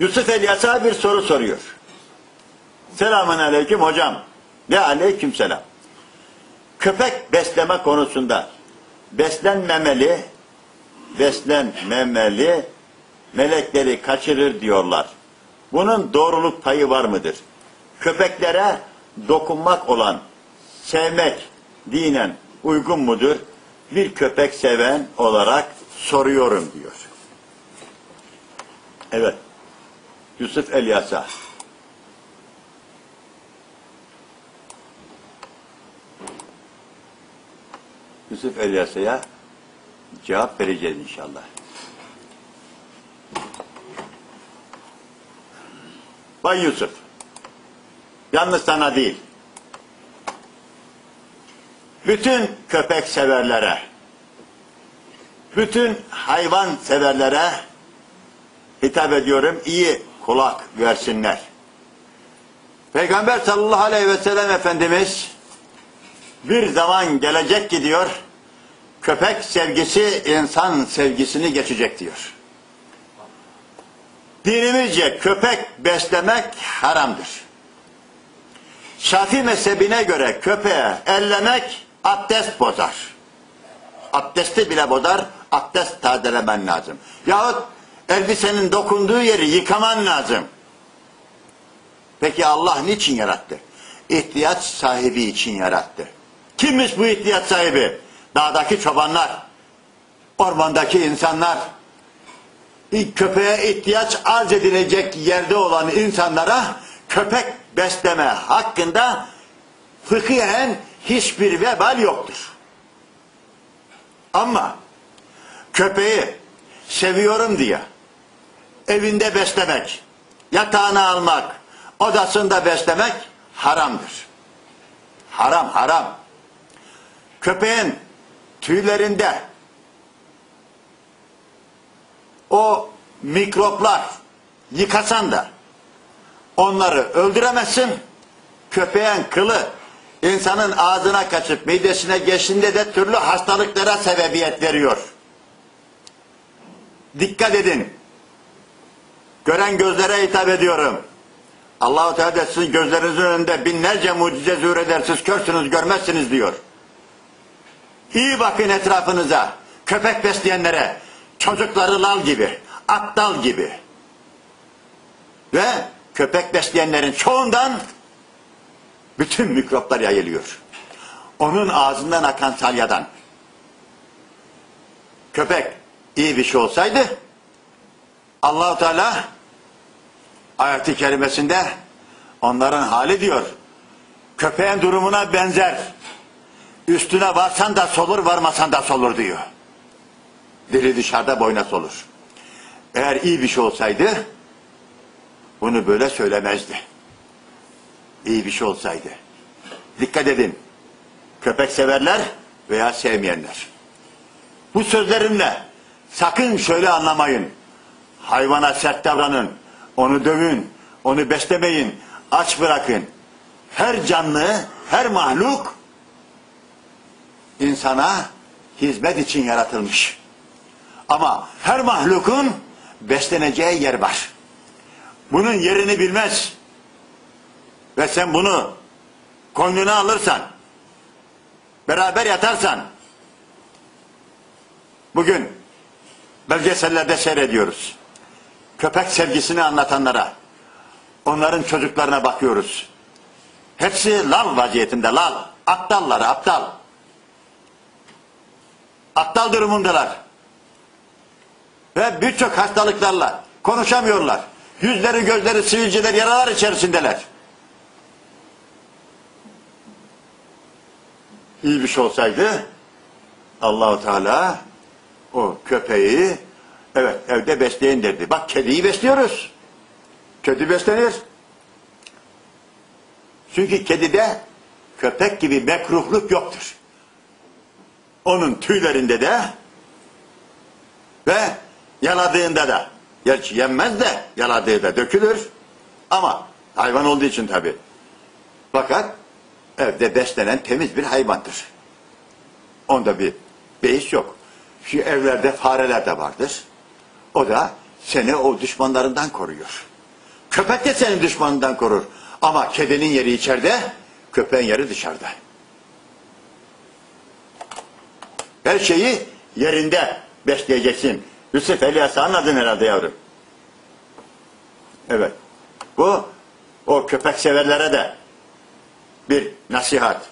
Yusuf Elyas'a bir soru soruyor. Selamun aleyküm hocam. Ve aleyküm selam. Köpek besleme konusunda beslenmemeli, beslenmemeli, melekleri kaçırır diyorlar. Bunun doğruluk payı var mıdır? Köpeklere dokunmak olan sevmek dinen uygun mudur? Bir köpek seven olarak soruyorum diyor. Evet. Yusuf Elyas'a. Yusuf Elyasa'ya cevap vereceğiz inşallah. Bay Yusuf, yalnız sana değil, bütün köpek severlere, bütün hayvan severlere hitap ediyorum, iyi kulak versinler. Peygamber sallallahu aleyhi ve sellem Efendimiz bir zaman gelecek ki diyor, köpek sevgisi insan sevgisini geçecek diyor. Dinimizce köpek beslemek haramdır. Şafi mezhebine göre köpeğe ellemek abdest bozar. Abdesti bile bozar, abdest tazelemen lazım. Yahut elbisenin dokunduğu yeri yıkaman lazım. Peki Allah niçin yarattı? İhtiyaç sahibi için yarattı. Kimmiş bu ihtiyaç sahibi? Dağdaki çobanlar, ormandaki insanlar, köpeğe ihtiyaç arz edilecek yerde olan insanlara köpek besleme hakkında fıkıhen hiçbir vebal yoktur. Ama köpeği seviyorum diye evinde beslemek, yatağına almak, odasında beslemek haramdır. Haram, haram. Köpeğin tüylerinde o mikroplar yıkasan da onları öldüremezsin. Köpeğin kılı insanın ağzına kaçıp midesine geçtiğinde de türlü hastalıklara sebebiyet veriyor. Dikkat edin. Gören gözlere hitap ediyorum. Allahu Teala sizin gözlerinizin önünde binlerce mucize zuhur. Siz körsünüz, görmezsiniz diyor. İyi bakın etrafınıza. Köpek besleyenlere. Çocukları lal gibi, aptal gibi. Ve köpek besleyenlerin çoğundan bütün mikroplar yayılıyor. Onun ağzından akan salyadan. Köpek iyi bir şey olsaydı Allahu Teala ayet-i kerimesinde onların hali diyor. Köpeğin durumuna benzer. Üstüne varsan da solur, varmasan da solur diyor. Dili dışarıda boyna solur. Eğer iyi bir şey olsaydı bunu böyle söylemezdi. İyi bir şey olsaydı. Dikkat edin. Köpek severler veya sevmeyenler. Bu sözlerimle sakın şöyle anlamayın. Hayvana sert davranın. Onu dövün. Onu beslemeyin. Aç bırakın. Her canlı, her mahluk insana hizmet için yaratılmış. Ama her mahlukun besleneceği yer var. Bunun yerini bilmez. Ve sen bunu koynuna alırsan, beraber yatarsan, bugün belgesellerde seyrediyoruz. Köpek sevgisini anlatanlara, onların çocuklarına bakıyoruz. Hepsi lal vaziyetinde, lal. Aptallar, aptal. Aptal durumundalar. Ve birçok hastalıklarla konuşamıyorlar. Yüzleri gözleri sivilceler yaralar içerisindeler. İyi bir şey olsaydı Allahu Teala o köpeği evet evde besleyin dedi. Bak kediyi besliyoruz. Kedi beslenir. Çünkü kedide köpek gibi mekruhluk yoktur. Onun tüylerinde de ve yaladığında da gerçi yenmez de yaladığı da dökülür ama hayvan olduğu için tabi. Fakat evde beslenen temiz bir hayvandır. Onda bir beis yok. Şu evlerde fareler de vardır. O da seni o düşmanlarından koruyor. Köpek de senin düşmanından korur. Ama kedinin yeri içeride, köpeğin yeri dışarıda. Her şeyi yerinde besleyeceksin. Yusuf Elias'ı anladın herhalde yavrum. Evet. Bu o köpek severlere de bir nasihat.